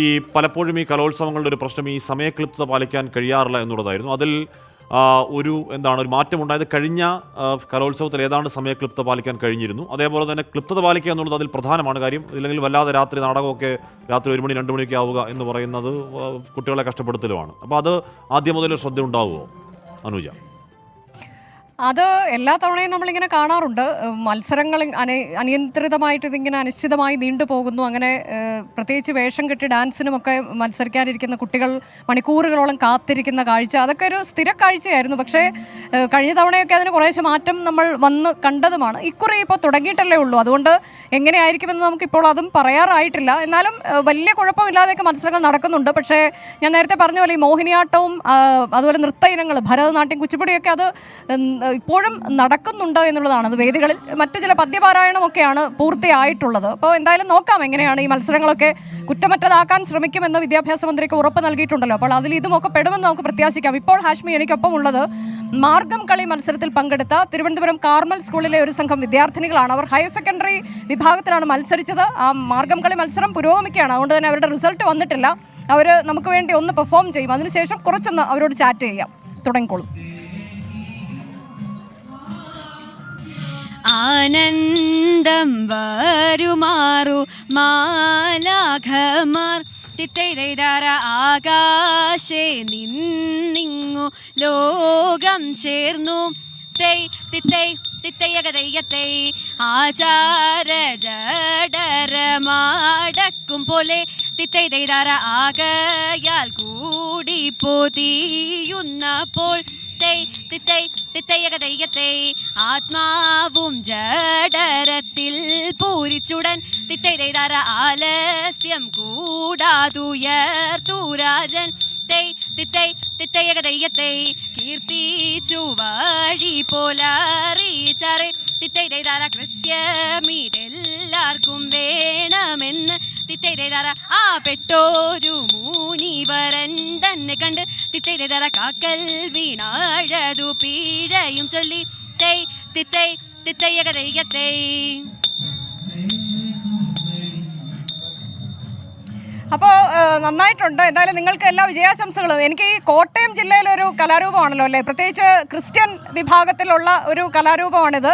ഈ പലപ്പോഴും ഈ കലോത്സവങ്ങളുടെ ഒരു പ്രശ്നം ഈ സമയക്ലിപ്ത പാലിക്കാൻ കഴിയാറില്ല എന്നുള്ളതായിരുന്നു. അതിൽ ഒരു എന്താണ് ഒരു മാറ്റം ഉണ്ടായത് കഴിഞ്ഞ കലോത്സവത്തിൽ ഏതാണ്ട് സമയക്ലിപ്ത പാലിക്കാൻ കഴിഞ്ഞിരുന്നു. അതേപോലെ തന്നെ ക്ലിപ്തത പാലിക്കുക എന്നുള്ളത് അതിൽ പ്രധാനമാണ് കാര്യം. ഇല്ലെങ്കിൽ വല്ലാതെ രാത്രി നാടകമൊക്കെ രാത്രി ഒരു മണി രണ്ട് മണിയൊക്കെ ആവുക എന്ന് പറയുന്നത് കുട്ടികളെ കഷ്ടപ്പെടുത്തലുമാണ്. അപ്പോൾ അത് ആദ്യം മുതൽ ശ്രദ്ധ ഉണ്ടാവുമോ അനുജ? അത് എല്ലാ തവണയും നമ്മളിങ്ങനെ കാണാറുണ്ട്. മത്സരങ്ങൾ അനി അനിയന്ത്രിതമായിട്ട് ഇതിങ്ങനെ അനിശ്ചിതമായി നീണ്ടു പോകുന്നു. അങ്ങനെ പ്രത്യേകിച്ച് വേഷം കെട്ടി ഡാൻസിനുമൊക്കെ മത്സരിക്കാനിരിക്കുന്ന കുട്ടികൾ മണിക്കൂറുകളോളം കാത്തിരിക്കുന്ന കാഴ്ച അതൊക്കെ ഒരു സ്ഥിര കാഴ്ചയായിരുന്നു. പക്ഷേ കഴിഞ്ഞ തവണയൊക്കെ അതിന് കുറേശ്ശെ മാറ്റം നമ്മൾ വന്ന് കണ്ടതുമാണ്. ഇക്കുറി ഇപ്പോൾ തുടങ്ങിയിട്ടല്ലേ ഉള്ളൂ. അതുകൊണ്ട് എങ്ങനെയായിരിക്കുമെന്ന് നമുക്കിപ്പോൾ അതും പറയാറായിട്ടില്ല. എന്നാലും വലിയ കുഴപ്പമില്ലാതെയൊക്കെ മത്സരങ്ങൾ നടക്കുന്നുണ്ട്. പക്ഷേ ഞാൻ നേരത്തെ പറഞ്ഞ പോലെ ഈ മോഹിനിയാട്ടവും അതുപോലെ നൃത്ത ഇനങ്ങൾ ഭരതനാട്യം കുച്ചിപ്പുടിയൊക്കെ അത് ഇപ്പോഴും നടക്കുന്നുണ്ടോ എന്നുള്ളതാണ്. അത് വേദികളിൽ മറ്റു ചില പദ്യപാരായണമൊക്കെയാണ് പൂർത്തിയായിട്ടുള്ളത്. അപ്പോൾ എന്തായാലും നോക്കാം എങ്ങനെയാണ് ഈ മത്സരങ്ങളൊക്കെ കുറ്റമറ്റതാക്കാൻ ശ്രമിക്കുമെന്ന് വിദ്യാഭ്യാസ മന്ത്രിക്ക് ഉറപ്പ് നൽകിയിട്ടുണ്ടല്ലോ. അപ്പോൾ അതിൽ ഇതുമൊക്കെ പെടുമെന്ന് നമുക്ക് പ്രത്യാശിക്കാം. ഇപ്പോൾ ഹാഷ്മി എനിക്കൊപ്പം ഉള്ളത് മാർഗം കളി മത്സരത്തിൽ പങ്കെടുത്ത തിരുവനന്തപുരം കാർമൽ സ്കൂളിലെ ഒരു സംഘം വിദ്യാർത്ഥിനികളാണ്. അവർ ഹയർ സെക്കൻഡറി വിഭാഗത്തിലാണ് മത്സരിച്ചത്. ആ മാർഗം കളി മത്സരം പുരോഗമിക്കുകയാണ്. അതുകൊണ്ട് തന്നെ അവരുടെ റിസൾട്ട് വന്നിട്ടില്ല. അവർ നമുക്ക് വേണ്ടി ഒന്ന് പെർഫോം ചെയ്യും. അതിനുശേഷം കുറച്ചൊന്ന് അവരോട് ചാറ്റ് ചെയ്യാം. തുടങ്ങിക്കോളും. ആനന്ദം വരുമാറു മാലാഘമാർ തിത്തൈതൈതാര ആകാശേ നിന്നിങ്ങു ലോകം ചേർന്നു. തൈ തിത്തൈ തിത്തയ്യകതയ്യത്തൈ ആചാര ജഡരമാടക്കും പോലെ തിത്തൈതൈതാര ആകയാൽ കൂടി പൊതിയുന്നപ്പോൾ തൈ തിത്തൈ തിത്തയ്യകതയ്യത്തൈ ആത്മാ പൂരിച്ചുടൻ തിത്തൈതൈതാര ആലസ്യം കൂടാതുയർത്തൂരാജൻ തൈ തിത്തൈ തിത്തയ്യകതയ്യത്തൈ കീർത്തിച്ചു വഴി പോലറിയിച്ചാറേ തിത്തൈതൈതാര കൃത്യമിതെല്ലാവർക്കും വേണമെന്ന്. തിത്തൈതൈതാര ആ പെട്ടോരു മൂനിവരൻ തന്നെ കണ്ട്. തിത്തൈതൈതാര കാക്കൽ വീണാഴതു പീഴയും ചൊല്ലി. തൈ തിത്തൈ തിത്തയ്യകതയ്യത്തൈ അപ്പോൾ നന്നായിട്ടുണ്ട്. എന്തായാലും നിങ്ങൾക്ക് എല്ലാ വിജയാശംസകളും. എനിക്ക് ഈ കോട്ടയം ജില്ലയിലൊരു കലാരൂപമാണല്ലോ അല്ലേ? പ്രത്യേകിച്ച് ക്രിസ്ത്യൻ വിഭാഗത്തിലുള്ള ഒരു കലാരൂപമാണിത്.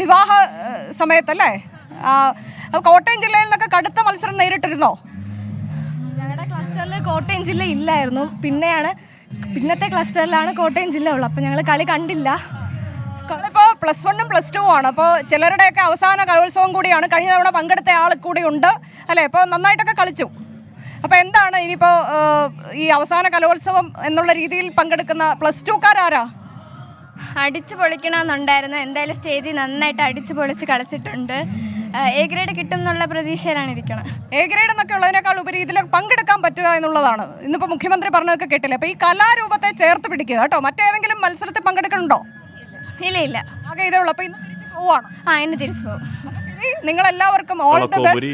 വിവാഹ സമയത്തല്ലേ? കോട്ടയം ജില്ലയിൽ നിന്നൊക്കെ കടുത്ത മത്സരം നേരിട്ടിരുന്നോ? ഞങ്ങളുടെ ക്ലസ്റ്ററിൽ കോട്ടയം ജില്ല ഇല്ലായിരുന്നു. പിന്നെയാണ് പിന്നത്തെ ക്ലസ്റ്ററിലാണ് കോട്ടയം ജില്ല ഉള്ളത് അപ്പോൾ ഞങ്ങൾ കളി കണ്ടില്ല. പ്ലസ് വണ്ണും പ്ലസ് ടു ആണ്. അപ്പോൾ ചിലരുടെയൊക്കെ അവസാന കലോത്സവം കൂടിയാണ്. കഴിഞ്ഞ തവണ പങ്കെടുത്ത ആൾ കൂടി ഉണ്ട്. അല്ലേ? അപ്പോൾ നന്നായിട്ടൊക്കെ കളിച്ചു. അപ്പോൾ എന്താണ് ഇനിയിപ്പോൾ ഈ അവസാന കലോത്സവം എന്നുള്ള രീതിയിൽ പങ്കെടുക്കുന്ന പ്ലസ് ടുക്കാരാരാ അടിച്ചു പൊളിക്കണമെന്നുണ്ടായിരുന്നു. എന്തായാലും സ്റ്റേജിൽ നന്നായിട്ട് അടിച്ചു പൊളിച്ച് കളിച്ചിട്ടുണ്ട്. എ ഗ്രേഡ് കിട്ടും എന്നുള്ള പ്രതീക്ഷയിലാണ് ഇരിക്കണം എ ഗ്രേഡ് എന്നൊക്കെ ഉള്ളതിനേക്കാൾ ഉപരി ഇതിൽ പങ്കെടുക്കാൻ പറ്റുക എന്നുള്ളതാണ്. ഇന്നിപ്പോൾ മുഖ്യമന്ത്രി പറഞ്ഞതൊക്കെ കേട്ടില്ല? അപ്പോൾ ഈ കലാരൂപത്തെ ചേർത്ത് പിടിക്കുക കേട്ടോ. മറ്റേതെങ്കിലും മത്സരത്തിൽ പങ്കെടുക്കണുണ്ടോ? ഇല്ല ഇല്ല. ആകെ ഇതേ ഉള്ളൂ. അപ്പൊ ഇന്ന് തിരിച്ചു പോവാണ്. ആ ഇന്ന് തിരിച്ചു പോകും നിങ്ങൾ എല്ലാവർക്കും ഓൾ ദ ബെസ്റ്റ്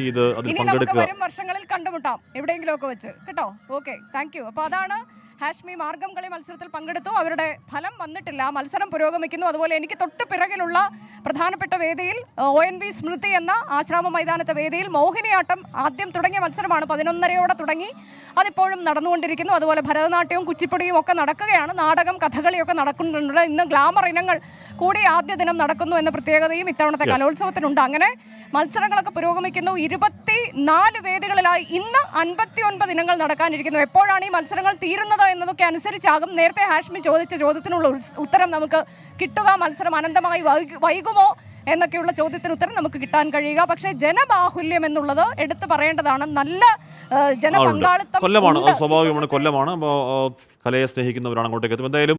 ഇനി നമുക്ക് വരും വർഷങ്ങളിൽ കണ്ടുമുട്ടാം. എവിടെയെങ്കിലും ഒക്കെ വെച്ച്. കേട്ടോ? ഓക്കെ താങ്ക് യു അപ്പൊ അതാണ് ഹാഷ്മി മാർഗം കളി മത്സരത്തിൽ പങ്കെടുത്തു. അവരുടെ ഫലം വന്നിട്ടില്ല. മത്സരം പുരോഗമിക്കുന്നു. അതുപോലെ എനിക്ക് തൊട്ട് പിറകിലുള്ള പ്രധാനപ്പെട്ട വേദിയിൽ ഒ എൻ വി സ്മൃതി എന്ന ആശ്രാമ മൈതാനത്തെ വേദിയിൽ മോഹിനിയാട്ടം ആദ്യം തുടങ്ങിയ മത്സരമാണ്. പതിനൊന്നരയോടെ തുടങ്ങി. അതിപ്പോഴും നടന്നുകൊണ്ടിരിക്കുന്നു. അതുപോലെ ഭരതനാട്യവും കുച്ചിപ്പുടിയും ഒക്കെ നടക്കുകയാണ്. നാടകം കഥകളിയൊക്കെ നടക്കുന്നുണ്ട്. ഇന്ന് ഗ്ലാമർ ഇനങ്ങൾ കൂടി ആദ്യ ദിനം നടക്കുന്നു എന്ന പ്രത്യേകതയും ഇത്തവണത്തെ കലോത്സവത്തിനുണ്ട്. അങ്ങനെ മത്സരങ്ങളൊക്കെ പുരോഗമിക്കുന്നു. ഇരുപത്തി നാല് വേദികളിലായി ഇന്ന് അൻപത്തി ഒൻപത് ഇനങ്ങൾ നടക്കാനിരിക്കുന്നു. എപ്പോഴാണ് ഈ മത്സരങ്ങൾ തീരുന്നത്? എന്നതൊക്കെ അനുസരിച്ചാകും. നേരത്തെ ഹാഷ്മി ചോദിച്ച ചോദ്യത്തിനുള്ള ഉത്തരം നമുക്ക് കിട്ടുക. മത്സരം അനന്തമായി വൈകു- വൈകുമോ എന്നൊക്കെയുള്ള ചോദ്യത്തിന് ഉത്തരം നമുക്ക് കിട്ടാൻ കഴിയുക. പക്ഷേ ജനബാഹുല്യം എന്നുള്ളത് എടുത്തു പറയേണ്ടതാണ്. നല്ല ജനപങ്കാളിത്തം കൊല്ലമാണ്. സ്വാഭാവികമാണ്. കൊല്ലമാണ്. അപ്പോൾ കലയെ സ്നേഹിക്കുന്നവരാണ് അങ്ങോട്ടേക്ക് എത്തും എന്തായാലും